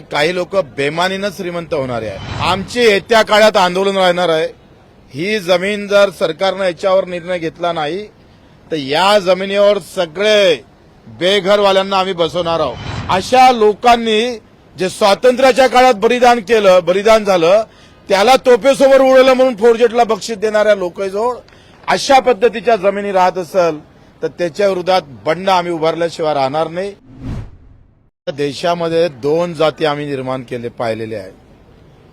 काही लोक बेमानीनं श्रीमंत होणारे आहे आमची येत्या काळात आंदोलन राहणार आहे. ही जमीन जर सरकारनं याच्यावर निर्णय घेतला नाही तर या जमिनीवर सगळे बेघरवाल्यांना आम्ही बसवणार आहोत. अशा लोकांनी जे स्वातंत्र्याच्या काळात बलिदान केलं बलिदान झालं त्याला तोफेसमोर उडवलं म्हणून फोरजेटला बक्षीस देणाऱ्या लोकजवळ अशा पद्धतीच्या जमिनी राहत असेल तर त्याच्या विरोधात बंड आम्ही उभारल्याशिवाय राहणार नाही. देशामध्ये दोन जाती आम्ही निर्माण केले पाहिलेले आहेत.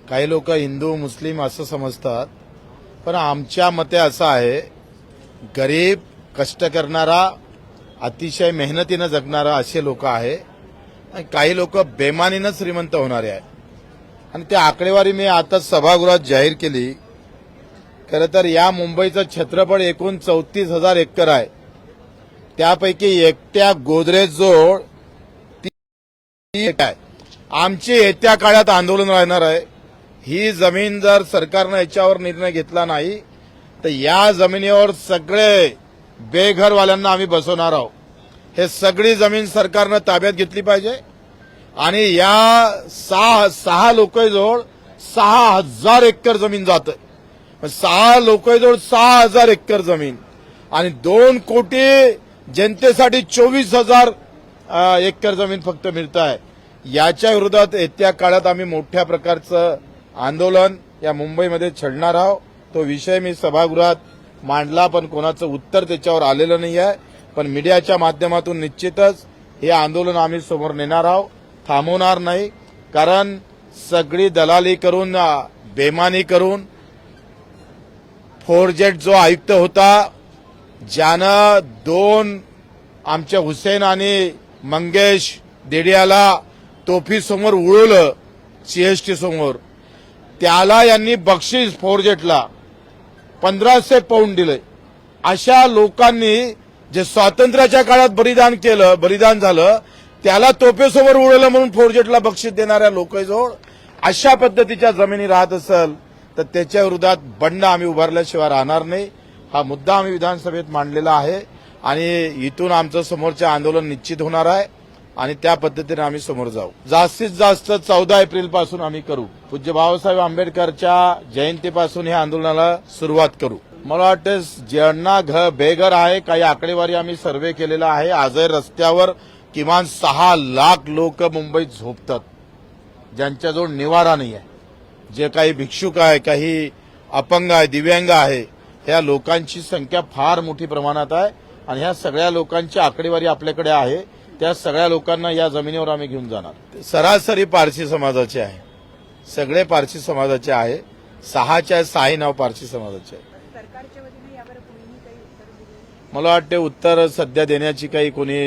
काही लोक हिंदू मुस्लिम असं समजतात पण आमच्या मते असं आहे गरीब कष्ट करणारा अतिशय मेहनतीनं जगणारा असे लोक आहे आणि काही लोक बेमानीनं श्रीमंत होणारे आहे आणि त्या आकडेवारी मी आता सभागृहात जाहीर केली. खरं तर या मुंबईचं क्षेत्रफळ एकूण चौतीस हजार एकर आहे. त्यापैकी एकट्या गोदरेज जोड ती आहे आमची येत्या काळात आंदोलन राहणार आहे. ही जमीन जर सरकारनं याच्यावर निर्णय घेतला नाही तर या जमिनीवर सगळे बेघरवाल्यांना आम्ही बसवणार आहोत. हे सगळी जमीन सरकारनं ताब्यात घेतली पाहिजे आणि या सहा सहा लोकांजवळ सहा हजार एकर जमीन जात सहा लोकांजवळ सहा हजार एकर जमीन आणि दोन कोटी जनतेसाठी चोवीस हजार एकर जमीन फक्त मिळत आहे याच्या विरोधात येत्या काळात आम्ही मोठ्या प्रकारचं आंदोलन या मुंबईमध्ये छडणार आहोत. तो विषय मी सभागृहात मांडला पण कोणाचं उत्तर त्याच्यावर आलेलं नाही आहे पण मीडियाच्या माध्यमातून निश्चितच हे आंदोलन आम्ही समोर नेणार आहोत. थांबवणार नाही कारण सगळी दलाली करून बेमानी करून फोरजेट जो आयुक्त होता ज्यानं दोन आमच्या हुसेन आणि मंगेश देडियाला तोफीसमोर उडवलं सीएसटी समोर. त्याला यांनी बक्षीस फोरजेटला पंधराशे पाऊंड दिले. अशा लोकांनी जे स्वातंत्र्याच्या काळात बलिदान केलं बलिदान झालं त्याला तोफेसमोर उडवलं म्हणून फोरजेटला बक्षीस देणाऱ्या लोकांजवळ अशा पद्धतीच्या जमिनी राहत असेल तर त्याच्या विरोधात बंड आम्ही उभारल्याशिवाय राहणार नाही. हा मुद्दा आम्ही विधानसभेत मांडलेला आहे. आणि इथून आमचं समोरचे आंदोलन निश्चित होणार आहे आणि त्या पद्धतीने आम्ही समोर जाऊ. जास्तीत जास्त चौदा एप्रिलपासून आम्ही करू. पूज्य बाबासाहेब आंबेडकरच्या जयंतीपासून या आंदोलनाला सुरुवात करू. मला वाटतं ज्यांना घ बेघर आहे काही आकडेवारी आम्ही सर्वे केलेला आहे. आजही रस्त्यावर किमान सहा लाख लोक मुंबईत झोपतात. ज्यांच्याजवळ निवारा नाही आहे. जे काही भिक्षुक आहे काही अपंग आहे दिव्यांग आहे ह्या लोकांची संख्या फार मोठी प्रमाणात आहे. आणि ह्या सगळ्या लोकांची आकडेवारी आपल्याकडे आहे. त्या सगळ्या लोकांना या जमिनीवर आम्ही घेऊन जाणार. सरासरी पारसी समाजाचे आहे. सगळे पारसी समाजाचे आहे. सहाच्या सहाही नाव पारसी समाजाचे आहे. सरकारच्या वतीने यावर कुणीही काही उत्तर दिलं नाही. मला वाटते उत्तर सध्या देण्याची काही कोणी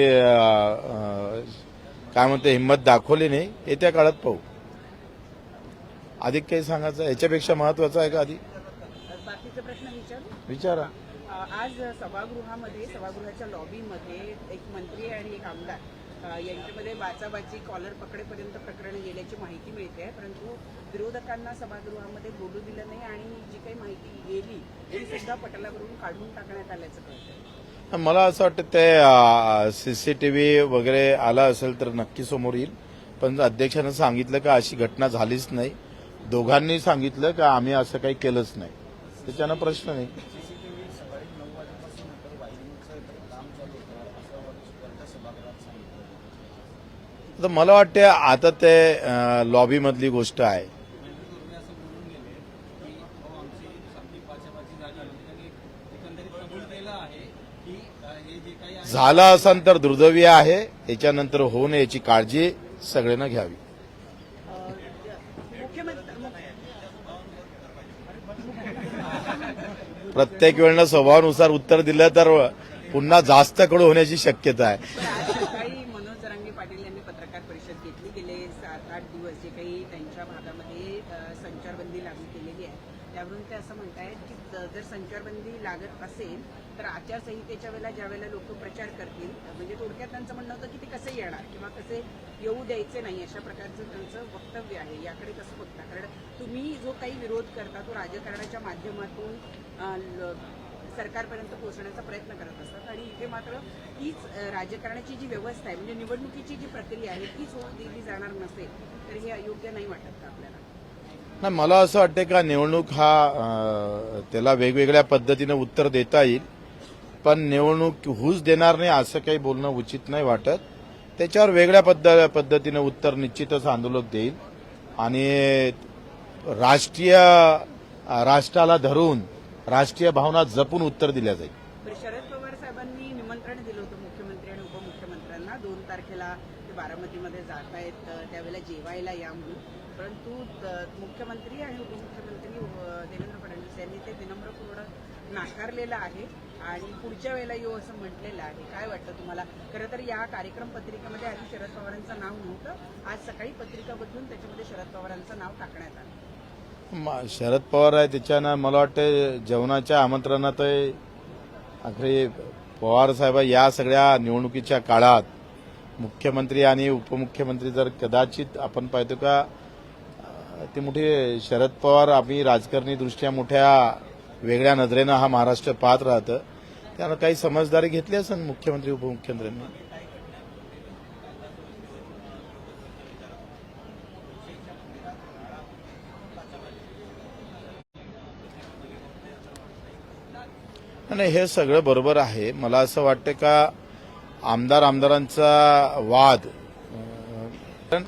काय म्हणते हिंमत दाखवली नाही. येत्या काळात पाहू. अधिक काही सांगायचं याच्यापेक्षा महत्वाचं आहे का आधी? बाकीचे प्रश्न विचारू. आज सभागृहामध्ये सभागृहाच्या लॉबीमध्ये एक मंत्री आणि एक आमदार यांच्यामध्ये बाचाबाची कॉलर पकडेपर्यंत प्रकरण गेल्याची माहिती मिळते परंतु विरोधकांना सभागृहामध्ये बोलू दिलं नाही आणि जी काही माहिती गेली ती सुद्धा पटलावरून काढून टाकण्यात आल्याचं कळतं मला असं वाटतं ते सीसीटीव्ही वगैरे आला असेल तर नक्की समोर येईल. पण अध्यक्षानं सांगितलं का अशी घटना झालीच नाही. दोघांनी सांगितलं का आम्ही असं काही केलंच नाही. त्याच्यानं प्रश्न नाही. तर मला वाटते आता ते लॉबी मधली गोष्ट आहे. झाला असं तर दुर्दैवी आहे याच्यानंतर होऊ नये याची काळजी सगळ्यांना घ्यावी. प्रत्येक वेळेला स्वभावानुसार उत्तर दिलं तर पुन्हा जास्त कडू होण्याची शक्यता आहे. मनोज पाटील यांनी पत्रकार परिषद घेतली. गेले सात आठ दिवस जे काही त्यांच्या भागामध्ये संचारबंदी लागू केलेली आहे. त्यावरून ते असं म्हणतायत की जर संचारबंदी लागत असेल तर आचारसंहितेच्या वेळेला ज्या वेळेला लोक प्रचार करतील म्हणजे थोडक्यात त्यांचं म्हणणं होतं की ते कसे येणार किंवा कसे येऊ द्यायचे नाही अशा प्रकारचं त्यांचं वक्तव्य आहे. याकडे कसं बघता? कारण तुम्ही जो काही विरोध करता तो राजकारणाच्या माध्यमातून सरकारपर्यंत पोहोचण्याचा प्रयत्न करत असतात. आणि इथे मात्र हीच राजकारणाची जी व्यवस्था आहे म्हणजे निवडणुकीची जी प्रक्रिया आहे तीच होऊ दिली जाणार नसेल तर हे अयोग्य नाही वाटत का आपल्याला? नाही मला असं वाटतं का निवडणूक हा त्याला वेगवेगळ्या पद्धतीनं उत्तर देता येईल. पण निवडणूक हुच देणार नाही असं काही बोलणं उचित नाही वाटत. त्याच्यावर वेगळ्या पद्ध पद्धतीनं उत्तर निश्चितच आंदोलक देईल. आणि राष्ट्रीय राष्ट्राला धरून राष्ट्रीय भावना जपून उत्तर दिल्या जाईल. शरद पवार साहेबांनी निमंत्रण दिलं होतं मुख्यमंत्री आणि उपमुख्यमंत्र्यांना. दोन तारखेला ते बारामतीमध्ये जात आहेत त्यावेळेला जेवायला या म्हणून. परंतु मुख्यमंत्री आणि उपमुख्यमंत्री देवेंद्र फडणवीस यांनी ते विनम्रपूर्ण नाकारलेलं आहे आणि पुढच्या वेळेला येऊ असं म्हटलेलं आहे. काय वाटतं तुम्हाला? खरं तर या कार्यक्रम पत्रिकेमध्ये आधी शरद पवारांचं नाव नव्हतं. आज सकाळी पत्रिका बदलून त्याच्यामध्ये शरद पवारांचं नाव टाकण्यात आलं. शरद पवार आहे त्याच्यानं मला वाटतं जेवणाच्या आमंत्रणात अखरे पवार साहेब या सगळ्या निवडणुकीच्या काळात मुख्यमंत्री आणि उपमुख्यमंत्री जर कदाचित आपण पाहतो का ते मोठे शरद पवार आम्ही राजकारणी दृष्ट्या मोठ्या वेगळ्या नजरेनं हा महाराष्ट्र पाहत राहतं. त्यानं काही समजदारी घेतली असेल मुख्यमंत्री उपमुख्यमंत्र्यांनी? नाही हे सगळं बरोबर आहे. मला असं वाटतं का आमदार आमदारांचा वाद कारण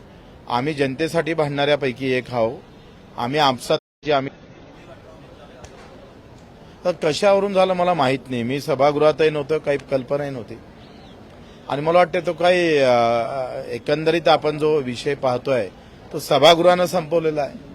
आम्ही जनतेसाठी भांडणाऱ्यापैकी एक आहो. आम्ही आपसात आम्ही तर कशावरून झालं मला माहीत नाही. मी सभागृहातही नव्हतं काही कल्पनाही नव्हती. आणि मला वाटतं तो काही एकंदरीत आपण जो विषय पाहतोय तो सभागृहानं संपवलेला आहे.